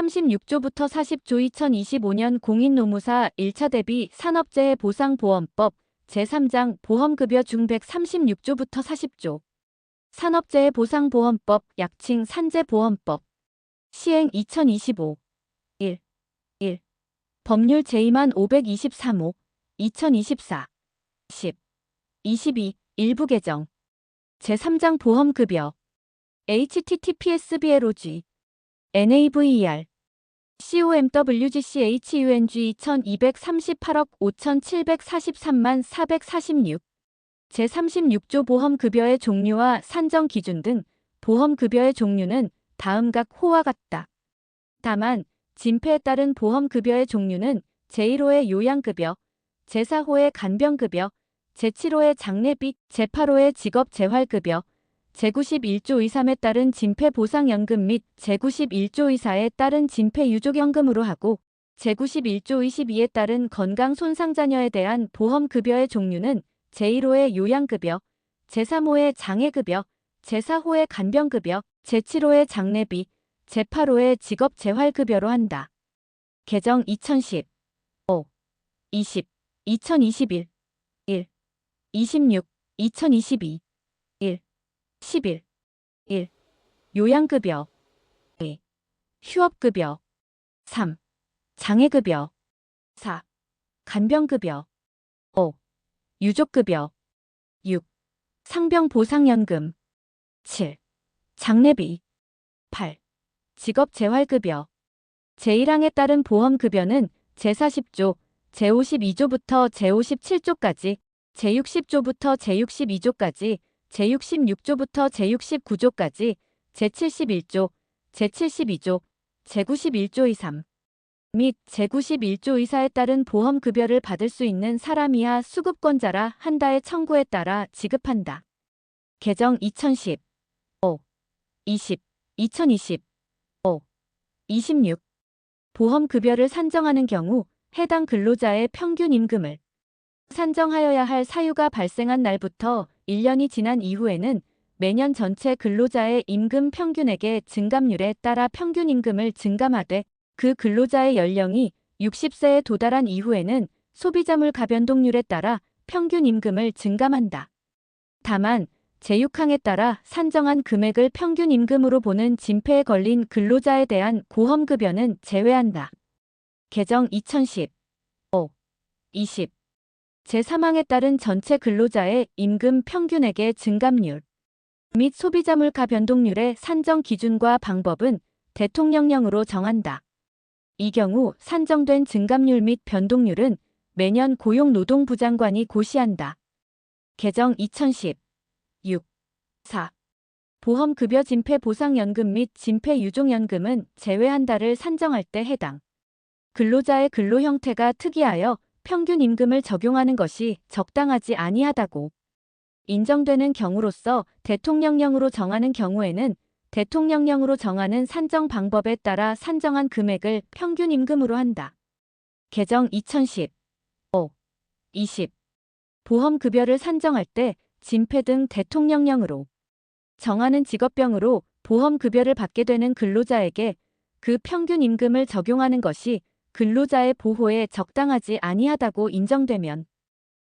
36조부터 40조 2025년 공인노무사 1차 대비 산업재해 보상보험법 제3장 보험급여 중 136조부터 40조 산업재해 보상보험법 약칭 산재보험법 시행 2025 1. 1. 법률 제2만 523호 2024 10. 22. 일부 개정 제3장 보험급여 https blog NAVER COMWGCHUNG 2238억 5743만 446 제36조 보험급여의 종류와 산정 기준 등 보험급여의 종류는 다음 각 호와 같다. 다만 진폐에 따른 보험급여의 종류는 제1호의 요양급여, 제4호의 간병급여, 제7호의 장례비, 제8호의 직업재활급여, 제91조 23에 따른 진폐보상연금 및 제91조 24에 따른 진폐유족연금으로 하고 제91조 22에 따른 건강손상자녀에 대한 보험급여의 종류는 제1호의 요양급여, 제3호의 장애급여, 제4호의 간병급여, 제7호의 장례비, 제8호의 직업재활급여로 한다. 개정 2010 5 20 2021 1 26 2022 1 11 1 요양급여 2 휴업급여 3 장애급여 4 간병급여 5 유족급여 6 상병보상연금 7 장례비 8 직업재활급여. 제1항에 따른 보험급여는 제40조, 제52조부터 제57조까지, 제60조부터 제62조까지, 제66조부터 제69조까지, 제71조, 제72조, 제91조 이상 및 제91조 이사에 따른 보험급여를 받을 수 있는 사람이야 수급권자라 한다의 청구에 따라 지급한다. 개정 2010 5 20 2020 5 26 보험급여를 산정하는 경우 해당 근로자의 평균 임금을 산정하여야 할 사유가 발생한 날부터 1년이 지난 이후에는 매년 전체 근로자의 임금 평균액의 증감률에 따라 평균 임금을 증감하되 그 근로자의 연령이 60세에 도달한 이후에는 소비자 물 가 변동률에 따라 평균 임금을 증감한다. 다만 제6항에 따라 산정한 금액을 평균 임금으로 보는 진폐에 걸린 근로자에 대한 고험급여는 제외한다. 개정 2010 5 20 제3항에 따른 전체 근로자의 임금 평균액의 증감률 및 소비자 물가 변동률의 산정 기준과 방법은 대통령령으로 정한다. 이 경우 산정된 증감률 및 변동률은 매년 고용노동부 장관이 고시한다. 개정 2010 6. 4. 보험급여 진폐보상연금 및 진폐유종연금은 제외한다를 산정할 때 해당. 근로자의 근로 형태가 특이하여 평균 임금을 적용하는 것이 적당하지 아니하다고 인정되는 경우로서 대통령령으로 정하는 경우에는 대통령령으로 정하는 산정 방법에 따라 산정한 금액을 평균 임금으로 한다. 개정 2010 5. 20. 보험급여를 산정할 때 진폐 등 대통령령으로 정하는 직업병으로 보험급여를 받게 되는 근로자에게 그 평균 임금을 적용하는 것이 근로자의 보호에 적당하지 아니하다고 인정되면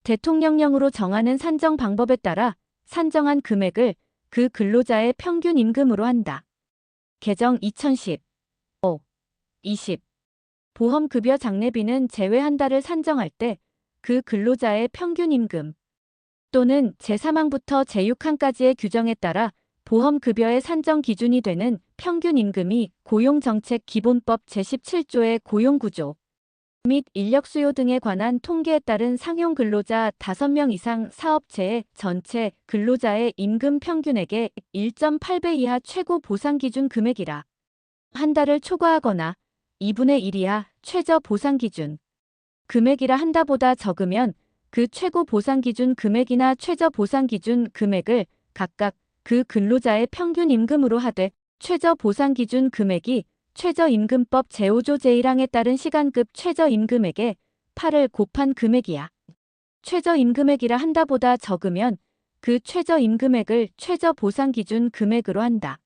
대통령령으로 정하는 산정 방법에 따라 산정한 금액을 그 근로자의 평균 임금으로 한다. 개정 2010 5. 20. 보험급여 장례비는 제외한다를 산정할 때 그 근로자의 평균 임금 또는 제3항부터 제6항까지의 규정에 따라 보험급여의 산정 기준이 되는 평균 임금이 고용정책 기본법 제17조의 고용구조 및 인력수요 등에 관한 통계에 따른 상용 근로자 5명 이상 사업체의 전체 근로자의 임금 평균액의 1.8배 이하 최고 보상 기준 금액이라 한 달을 초과하거나 2분의 1 이하 최저 보상 기준 금액이라 한다보다 적으면 그 최고 보상 기준 금액이나 최저 보상 기준 금액을 각각 그 근로자의 평균 임금으로 하되 최저 보상 기준 금액이 최저임금법 제5조 제1항에 따른 시간급 최저임금액의 8을 곱한 금액이야. 최저임금액이라 한다보다 적으면 그 최저임금액을 최저보상기준 금액으로 한다.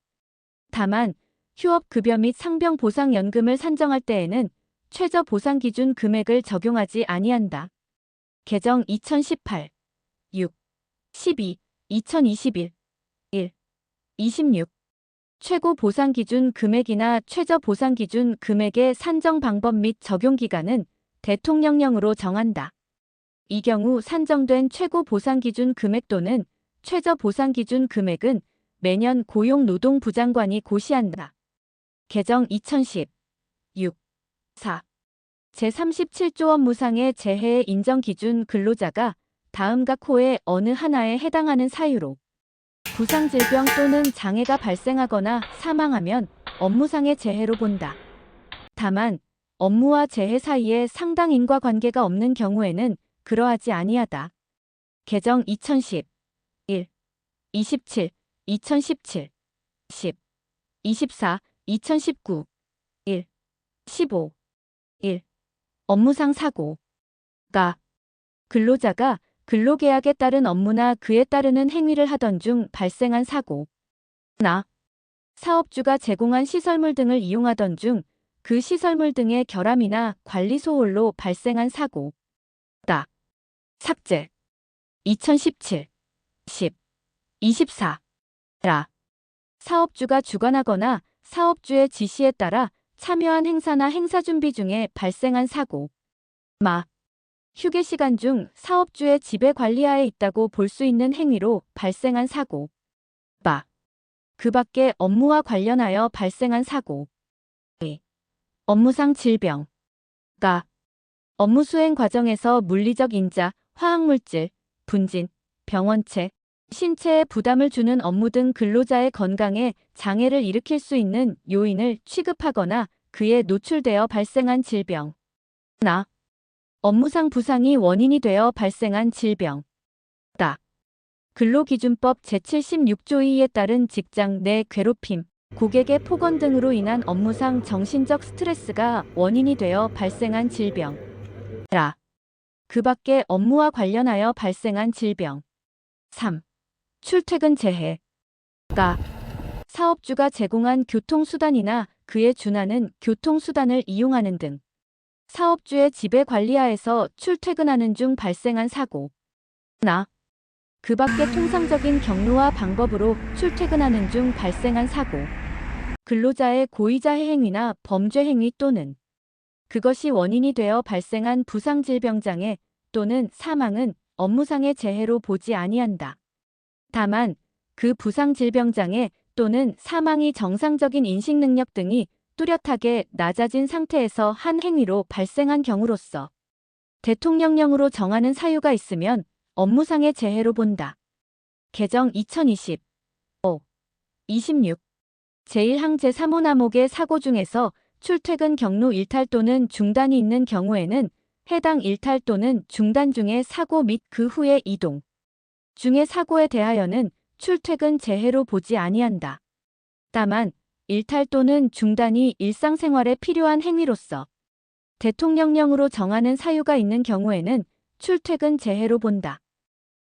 다만 휴업급여 및 상병보상연금을 산정할 때에는 최저보상 기준 금액을 적용하지 아니한다. 개정 2018 6 12 2021 1 26 최고 보상 기준 금액이나 최저 보상 기준 금액의 산정 방법 및 적용 기간은 대통령령으로 정한다. 이 경우 산정된 최고 보상 기준 금액 또는 최저 보상 기준 금액은 매년 고용노동부 장관이 고시한다. 개정 2010 6 4 제37조 업무상의 재해 인정 기준 근로자가 다음 각 호의 어느 하나에 해당하는 사유로 부상 질병 또는 장애가 발생하거나 사망하면 업무상의 재해로 본다. 다만 업무와 재해 사이에 상당 인과관계가 없는 경우에는 그러하지 아니하다. 개정 2010 1 27 2017 10 24 2019 1 15 1 업무상 사고가 근로자가 근로계약에 따른 업무나 그에 따르는 행위를 하던 중 발생한 사고. 나. 사업주가 제공한 시설물 등을 이용하던 중 그 시설물 등의 결함이나 관리 소홀로 발생한 사고. 다 삭제. 2017 10 24 라. 사업주가 주관하거나 사업주의 지시에 따라 참여한 행사나 행사 준비 중에 발생한 사고. 마 휴게 시간 중 사업주의 지배 관리하에 있다고 볼 수 있는 행위로 발생한 사고. 바. 그 밖에 업무와 관련하여 발생한 사고. 이. 업무상 질병. 가. 업무 수행 과정에서 물리적 인자, 화학물질, 분진, 병원체, 신체에 부담을 주는 업무 등 근로자의 건강에 장애를 일으킬 수 있는 요인을 취급하거나 그에 노출되어 발생한 질병. 나. 업무상 부상이 원인이 되어 발생한 질병. 다. 근로기준법 제76조 2에 따른 직장 내 괴롭힘, 고객의 폭언 등으로 인한 업무상 정신적 스트레스가 원인이 되어 발생한 질병. 라. 그 밖에 업무와 관련하여 발생한 질병. 3. 출퇴근 재해. 가. 사업주가 제공한 교통수단이나 그에 준하는 교통수단을 이용하는 등. 사업주의 지배 관리하에서 출퇴근하는 중 발생한 사고. 나. 그 밖에 통상적인 경로와 방법으로 출퇴근하는 중 발생한 사고. 근로자의 고의자 행위나 범죄 행위 또는 그것이 원인이 되어 발생한 부상질병장애 또는 사망은 업무상의 재해로 보지 아니한다. 다만 그 부상질병장애 또는 사망이 정상적인 인식능력 등이 뚜렷하게 낮아진 상태에서 한 행위로 발생한 경우로서 대통령령으로 정하는 사유가 있으면 업무상의 재해로 본다. 개정 2020 5 26 제1항 제3호 남목의 사고 중에서 출퇴근 경로 일탈 또는 중단이 있는 경우에는 해당 일탈 또는 중단 중의 사고 및 그 후의 이동 중의 사고에 대하여는 출퇴근 재해로 보지 아니한다. 다만 일탈 또는 중단이 일상생활에 필요한 행위로서 대통령령으로 정하는 사유가 있는 경우에는 출퇴근 재해로 본다.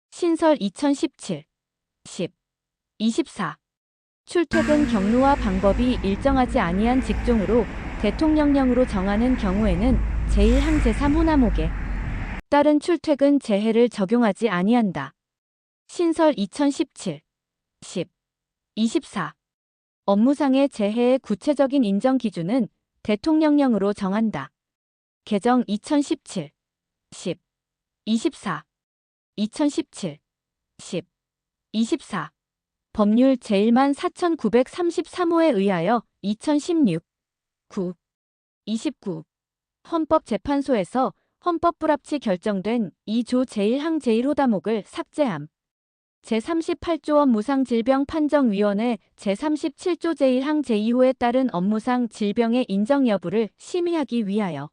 신설 2017 10 24 출퇴근 경로와 방법이 일정하지 아니한 직종으로 대통령령으로 정하는 경우에는 제1항 제3호남목에 따른 출퇴근 재해를 적용하지 아니한다. 신설 2017 10 24 업무상의 재해의 구체적인 인정 기준은 대통령령으로 정한다. 개정 2017 10 24 2017 10 24 법률 제1만 4933호에 의하여 2016 9 29 헌법재판소에서 헌법 불합치 결정된 2조 제1항 제1호 다목을 삭제함. 제38조 업무상질병 판정위원회 제37조 제1항 제2호에 따른 업무상 질병의 인정 여부를 심의하기 위하여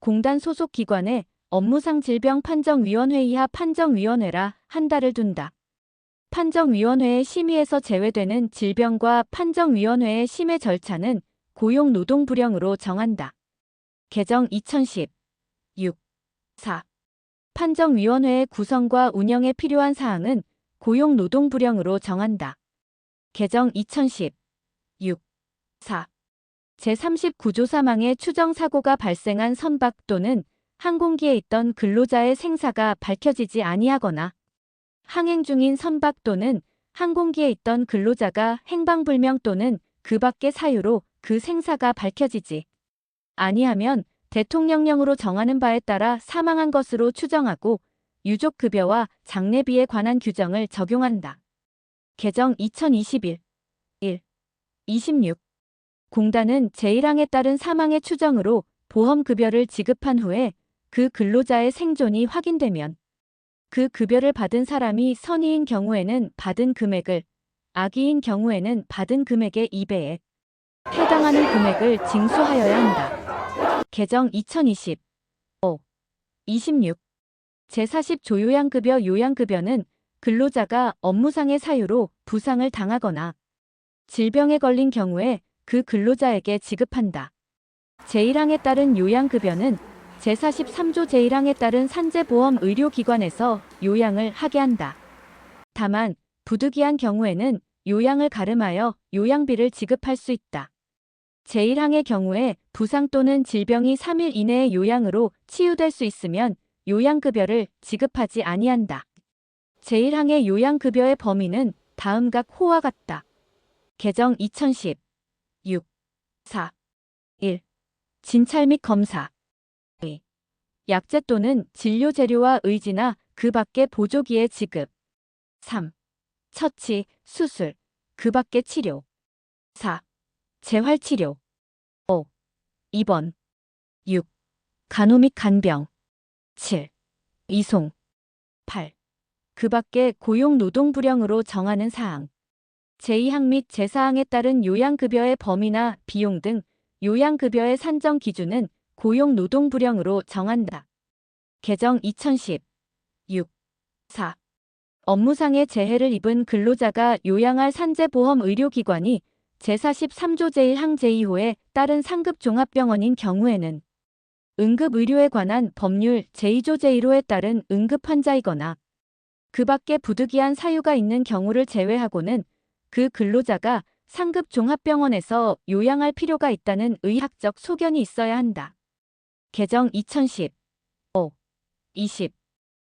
공단 소속 기관의 업무상 질병 판정위원회 이하 판정위원회라 한 달을 둔다. 판정위원회의 심의에서 제외되는 질병과 판정위원회의 심의 절차는 고용노동부령으로 정한다. 개정 2010 6 4 판정위원회의 구성과 운영에 필요한 사항은 고용노동부령으로 정한다. 개정 2010 6 4. 제39조 사망의 추정사고가 발생한 선박 또는 항공기에 있던 근로자의 생사가 밝혀지지 아니하거나 항행 중인 선박 또는 항공기에 있던 근로자가 행방불명 또는 그 밖의 사유로 그 생사가 밝혀지지 아니하면 대통령령으로 정하는 바에 따라 사망한 것으로 추정하고 유족급여와 장례비에 관한 규정을 적용한다. 개정 2021 1. 26 공단은 제1항에 따른 사망의 추정으로 보험급여를 지급한 후에 그 근로자의 생존이 확인되면 그 급여를 받은 사람이 선의인 경우에는 받은 금액을, 악의인 경우에는 받은 금액의 2배에 해당하는 금액을 징수하여야 한다. 개정 2020 5. 26 제40 조 요양급여 요양급여는 근로자가 업무상의 사유로 부상을 당하거나 질병에 걸린 경우에 그 근로자에게 지급한다. 제1항에 따른 요양급여는 제43조 제1항에 따른 산재보험 의료기관에서 요양을 하게 한다. 다만 부득이한 경우에는 요양을 가름하여 요양비를 지급할 수 있다. 제1항의 경우에 부상 또는 질병이 3일 이내의 요양으로 치유될 수 있으면 요양급여를 지급하지 아니한다. 제1항의 요양급여의 범위는 다음 각 호와 같다. 개정 2010 6 4 1 진찰 및 검사 2. 약재 또는 진료 재료와 의지나 그 밖의 보조기의 지급 3. 처치, 수술, 그 밖의 치료 4. 재활치료 5. 입원 6. 간호 및 간병 7. 이송 8. 그 밖의 고용노동불령으로 정하는 사항 제2항 및 제4항에 따른 요양급여의 범위나 비용 등 요양급여의 산정 기준은 고용노동불령으로 정한다. 개정 2010 6. 4. 업무상의 재해를 입은 근로자가 요양할 산재보험 의료기관이 제43조 제1항 제2호에 따른 상급 종합병원인 경우에는 응급의료에 관한 법률 제2조 제1호에 따른 응급환자이거나 그 밖에 부득이한 사유가 있는 경우를 제외하고는 그 근로자가 상급 종합병원에서 요양할 필요가 있다는 의학적 소견이 있어야 한다. 개정 2010 5. 20